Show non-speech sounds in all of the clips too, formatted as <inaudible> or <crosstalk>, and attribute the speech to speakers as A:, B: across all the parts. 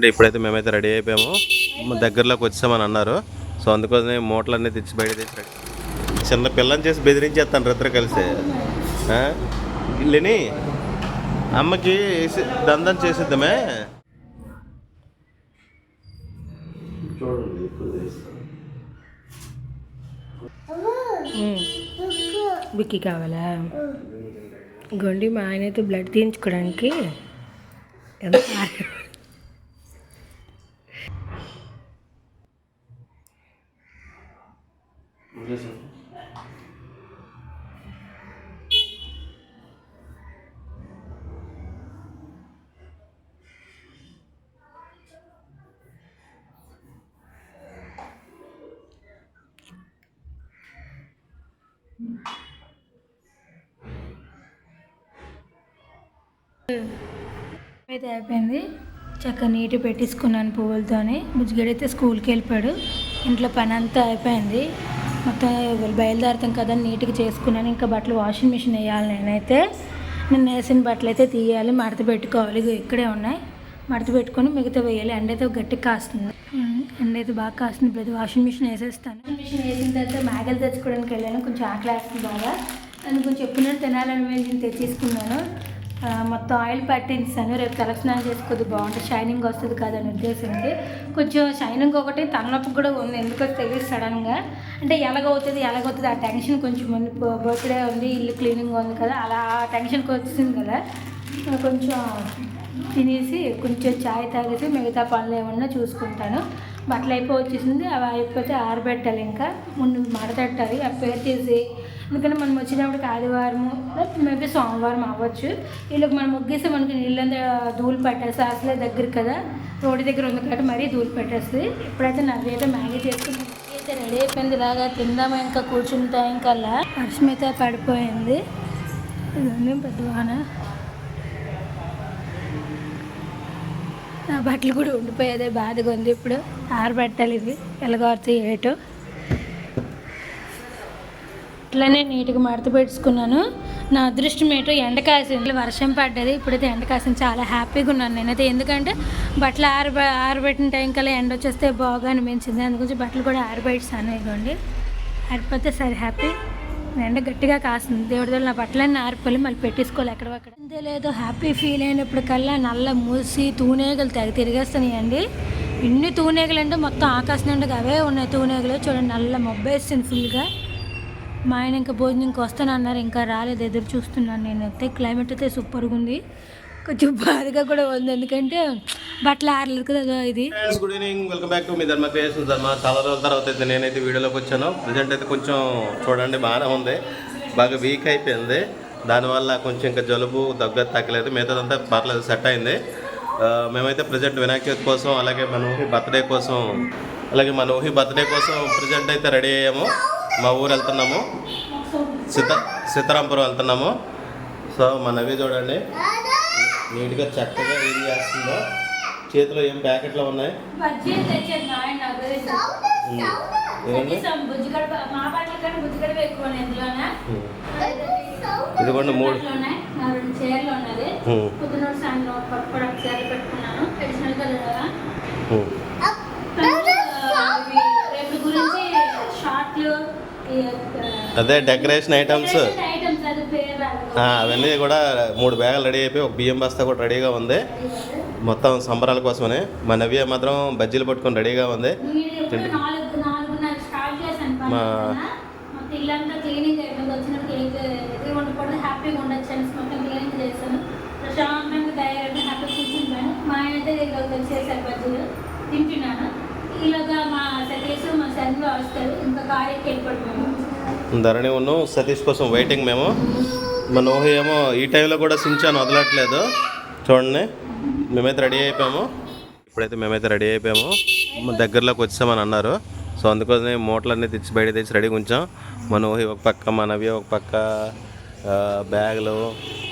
A: అంటే ఇప్పుడైతే మేమైతే రెడీ అయిపోయాము. దగ్గరలోకి వచ్చామని అన్నారు. సో అందుకోసమే మూటలన్నీ తెచ్చి బయట తెచ్చి చిన్న పిల్లని చేసి బెదిరించేస్తాను ఇద్దరు కలిసి. ఆ? లేని అమ్మకి వేసి దందం చేసిద్దామే. చూడండి
B: కావాలా? గొండి మా ఆయన అయితే బ్లడ్ తీయించుకోవడానికి ఎంత అయితే అయిపోయింది. చక్కగా నీటి పెట్టించుకున్నాను పువ్వులతోని. బుజ్జిగడైతే స్కూల్కి వెళ్ళిపోయాడు. ఇంట్లో పని అంతా అయిపోయింది. మొత్తం బయలుదేరుతాం కదా నీట్గా చేసుకున్నాను. ఇంకా బట్టలు వాషింగ్ మిషన్ వేయాలి నేనైతే. నేను వేసిన బట్టలు అయితే తీయాలి మడత పెట్టుకోవాలి. ఇక్కడే ఉన్నాయి. మడత పెట్టుకొని మిగతా వేయాలి. ఎండ అయితే గట్టిగా కాస్తుంది. ఎండ అయితే బాగా కాస్తుంది. ప్రతి వాషింగ్ మిషన్ వేసేస్తాను. మిషన్ వేసిన తర్వాత మ్యాగలు తెచ్చుకోవడానికి వెళ్ళాను. కొంచెం ఆకలి వేస్తుంది బాగా. అని కొంచెం ఎప్పుడైనా తినాలని నేను తెచ్చేసుకున్నాను. మొత్తం ఆయిల్ పట్టించాను. రేపు తలస్నానం చేసుకోదు బాగుంటుంది షైనింగ్ వస్తుంది కాదని ఉద్దేశంకి కొంచెం షైనింగ్ ఒకటి తలనొప్పి కూడా ఉంది. ఎందుకో తెలియదు సడన్గా. అంటే ఎలాగవుతుంది ఎలాగవుతుంది ఆ టెన్షన్ కొంచెం ఉంది. బర్త్డే ఉంది ఇల్లు క్లీనింగ్ ఉంది కదా అలా ఆ టెన్షన్కి వచ్చింది కదా. కొంచెం తినేసి కొంచెం చాయ్ తాగేసి మిగతా పనులు ఏమన్నా చూసుకుంటాను. బట్టలు అయిపోయి వచ్చేసింది. అవి అయిపోతే ఆరబెట్టాలి ఇంకా. ముందు మడతెట్టాలి. ఆ పేరు తీసి ఎందుకంటే మనం వచ్చినప్పటికి ఆదివారము మేబీ సోమవారం అవ్వచ్చు. వీళ్ళకి మనం ముగ్గేస్తే మనకి నీళ్ళంతా ధూళి పట్టేస్తే అసలే దగ్గర కదా రోడ్డు దగ్గర ఉంది కాబట్టి మరీ ధూళి పెట్టేస్తుంది ఇప్పుడైతే నవ్వేదో అయితే మ్యాగీ చేసుకుని అయితే రెడీ అయిపోయింది. ఇలాగా తిందామా ఇంకా కూర్చుంటా ఇంకల్లా వర్షం అయితే పడిపోయింది. ఇదండి పెద్ద వాన. బట్టలు కూడా ఉండిపోయేదే బాధగా ఉంది ఇప్పుడు. ఆరబెట్టాలి ఇవి. ఎలాగొస్తాయి ఏటో. ఇట్లానే నీట్గా మడత పెట్టుకున్నాను. నా అదృష్టం ఏంటో ఎండ కాసింది వర్షం పడ్డది. ఇప్పుడైతే ఎండ కాసింది చాలా హ్యాపీగా ఉన్నాను నేనైతే. ఎందుకంటే బట్టలు ఆరబ ఆరబెట్టిన టైం కల్లా ఎండ వచ్చేస్తే బాగా అనిపించింది. అందుగురించి బట్టలు కూడా ఆరబెట్టాను ఇదిగోండి ఆరిపోతే సరే హ్యాపీ. ఎండ గట్టిగా కాస్తుంది. దేవుడి దగ్గర నా బట్టలన్నీ ఆరిపోయి మళ్ళీ పెట్టేసుకోవాలి ఎక్కడ అక్కడ. అంతే లేదు హ్యాపీ ఫీల్ అయినప్పుడు కల్లా నల్ల మూసి తూనేగలు తెగ తిరిగేస్తున్నాయండి. ఇన్ని తూనేగలు అంటే మొత్తం ఆకాశం నుండి అవే ఉన్నాయి తూనేగలు. చూడండి నల్ల మొబ్బేస్తుంది ఫుల్గా మా ఆయన ఇంకా భోజనం ఇంకా వస్తానన్నారు ఇంకా రాలేదు ఎదురు చూస్తున్నాను నేను. అయితే క్లైమేట్ అయితే సూపర్గా ఉంది. కొంచెం బాధగా కూడా ఉంది. ఎందుకంటే బట్టలు ఆరలేదు కదా ఇది.
A: Good evening welcome back to me Dharma creation ధర్మ చాలా రోజుల తర్వాత అయితే నేనైతే వీడియోలోకి వచ్చాను. ప్రజెంట్ అయితే కొంచెం చూడండి బాగానే ఉంది. బాగా వీక్ అయిపోయింది. దానివల్ల కొంచెం ఇంకా జలుబు దగ్గర తగ్గలేదు. మిగతాదంతా పర్లేదు సెట్ అయింది. మేమైతే ప్రజెంట్ వినాయక చవితి కోసం అలాగే మన ఊహి బర్త్డే కోసం అలాగే మన ఊహి బర్త్డే కోసం ప్రజెంట్ అయితే రెడీ అయ్యాము. మా ఊరు వెళ్తున్నాము. సీత సీతారాంపురం వెళ్తున్నాము. సో మన నవ్వి చూడండి. నీట్గా చక్కగా ఏం చేస్తుందో. చేతిలో ఏం ప్యాకెట్లు ఉన్నాయి. ఇదిగోండి మూడు.
B: చీరలు ఉన్నది. పొద్దున సాయంత్రం చీరలు పెట్టుకున్నాను. ట్రెడిషనల్గా కదా.
A: అదే డెకరేషన్ ఐటమ్స్. అవన్నీ కూడా మూడు బ్యాగులు రెడీ అయిపోయి ఒక బియ్యం బస్తా కూడా రెడీగా ఉంది. మొత్తం సంబరాల కోసమని. మా నవ్య మాత్రం బజ్జీలు పట్టుకొని రెడీగా ఉంది. మా-
B: కదా. మొత్తం ఇల్లంతా క్లీనింగ్ అయిపోయింది. వచ్చినప్పుడు కేక్ ఎదురు వండుకోవడం హ్యాపీగా ఉండొచ్చు అని మొత్తం క్లీనింగ్ చేశాను. ప్రశాంతంగా తయారైతే హ్యాపీ కూర్చుంటాను మా ఆయన అయితే ఈలోగా చేశారు బజ్జీలు. తింటున్నాను. ఈలోగా మా సతీష్ మా సన్లో వస్తారు ఇంకా కార్యకి వెళ్ళిపోతున్నాము.
A: ధరణి ఉన్ను సతీష్ కోసం వెయిటింగ్ మేము. మన ఊహ ఏమో ఈ టైంలో కూడా సించాను వదలట్లేదు. చూడండి మేమైతే రెడీ అయిపోయాము. ఇప్పుడైతే మేమైతే రెడీ అయిపోయాము. దగ్గరలోకి వచ్చామని అన్నారు. సో అందుకోసమే మూటలన్నీ తెచ్చి బయట తెచ్చి రెడీగా ఉంచాం. మన ఊహి ఒక పక్క మా నవ్య ఒక పక్క బ్యాగులు.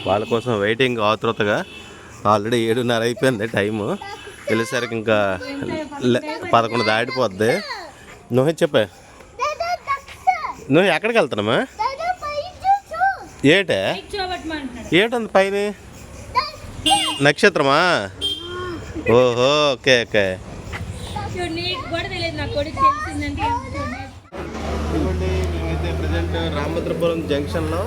A: వాళ్ళ కోసం వెయిటింగ్ ఆతృతగా ఆల్రెడీ ఏడున్నర అయిపోయింది టైము. వెళ్ళేసరికి ఇంకా పదకొండు దాటిపోద్ది. నువ్వు చెప్పా. నువ్వు ఎక్కడికి వెళ్తున్నామా ఏటే? ఏటంది పైన? నక్షత్రమా? ఓహో ఓకే ఓకే. ఇవ్వండి మేమైతే ప్రజెంట్ రామభద్రపురం జంక్షన్లో.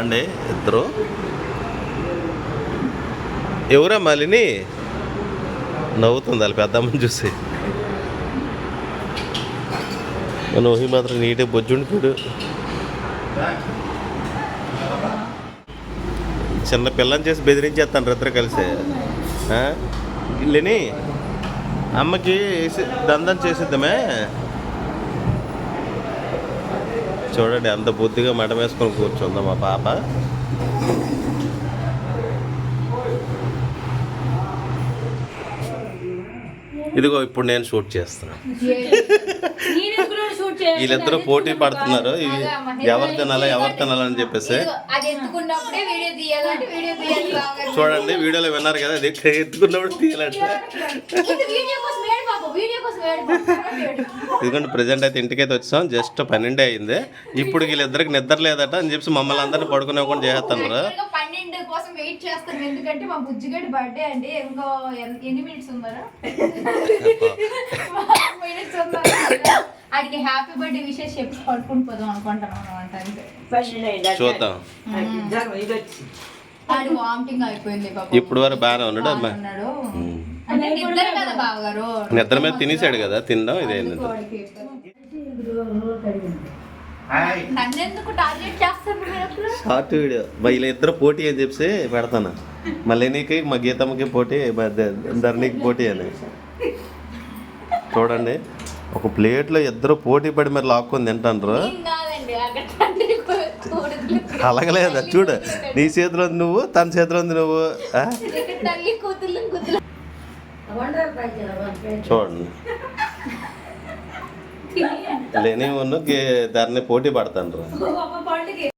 A: అండి ఇద్దరు. ఎవరా మలిని? నవ్వుతుంది వాళ్ళ పెద్దమ్మని చూసి. నోహి మాత్రం నీట్గా బొజ్జుండిపోయాడు చిన్న పిల్లని చేసి బెదిరించేస్తాను ఇద్దరు కలిసి. ఆ? లేని అమ్మకి దందం చేసిద్దామే. చూడండి అంత బుద్ధిగా మడ వేసుకొని కూర్చుందా మా పాప. ఇదిగో ఇప్పుడు నేను షూట్ చేస్తున్నాను. వీళ్ళిద్దరూ పోటీ పడుతున్నారు. ఇవి ఎవరు తినాలా ఎవరు తినాలని చెప్పేసి. చూడండి వీడియోలో విన్నారు కదా అది ఎత్తుకున్నప్పుడు తీయాలంట. ఎందుకంటే ప్రజెంట్ అయితే ఇంటికైతే వచ్చాం. జస్ట్ పన్నెండే అయింది. ఇప్పుడు వీళ్ళిద్దరికి నిద్ర లేదట అని చెప్పి మమ్మల్ని అందరినీ పడుకునేవ్వకుండా చేస్తున్నారు.
C: Actually గా పన్నెండు కోసం వెయిట్ చేస్తాం ఎందుకంటే మా బుజ్జిగడ్డి బర్త్డే అండి. ఇంకో ఎన్- ఎన్ని మినిట్స్ ఉందా <laughs> ఆడికి హ్యాపీ బర్త్డే విషెస్ చెప్పి పడుకుని పోదాం అనుకుంటున్నాం అనమాట అంతే.
A: చూద్దాం.
C: ఆడి వామిటింగ్ అయిపోయింది పాప.
A: ఇప్పుడు వరకు బాగానే ఉన్నాడు అమ్మా.
C: ఉన్నాడు అంటే నిద్ర కదా బావగారు.
A: నిద్ర మీద తినేసాడు కదా తినడం ఇదేంది
C: నన్నెందుకు టార్గెట్ చేస్తారు మీరు అసలు?
A: Short video. వీళ్ళ ఇద్దరు పోటీ అని చెప్పి పెడతాను. మళ్ళీ నీకు మా గీతమ్మకి పోటీ మా ద- ధరణికి పోటీ అని. చూడండి. ఒక ప్లేట్లో ఇద్దరు పోటీ పడి మరి లాక్కొని తింటాండ్రు అలాగలేదా? చూడు నీ చేతిలో నువ్వు తన చేతిలో ఉంది నువ్వు చూడండి. లేని ఉన్న ధరణి పోటీ పడతాండ్రు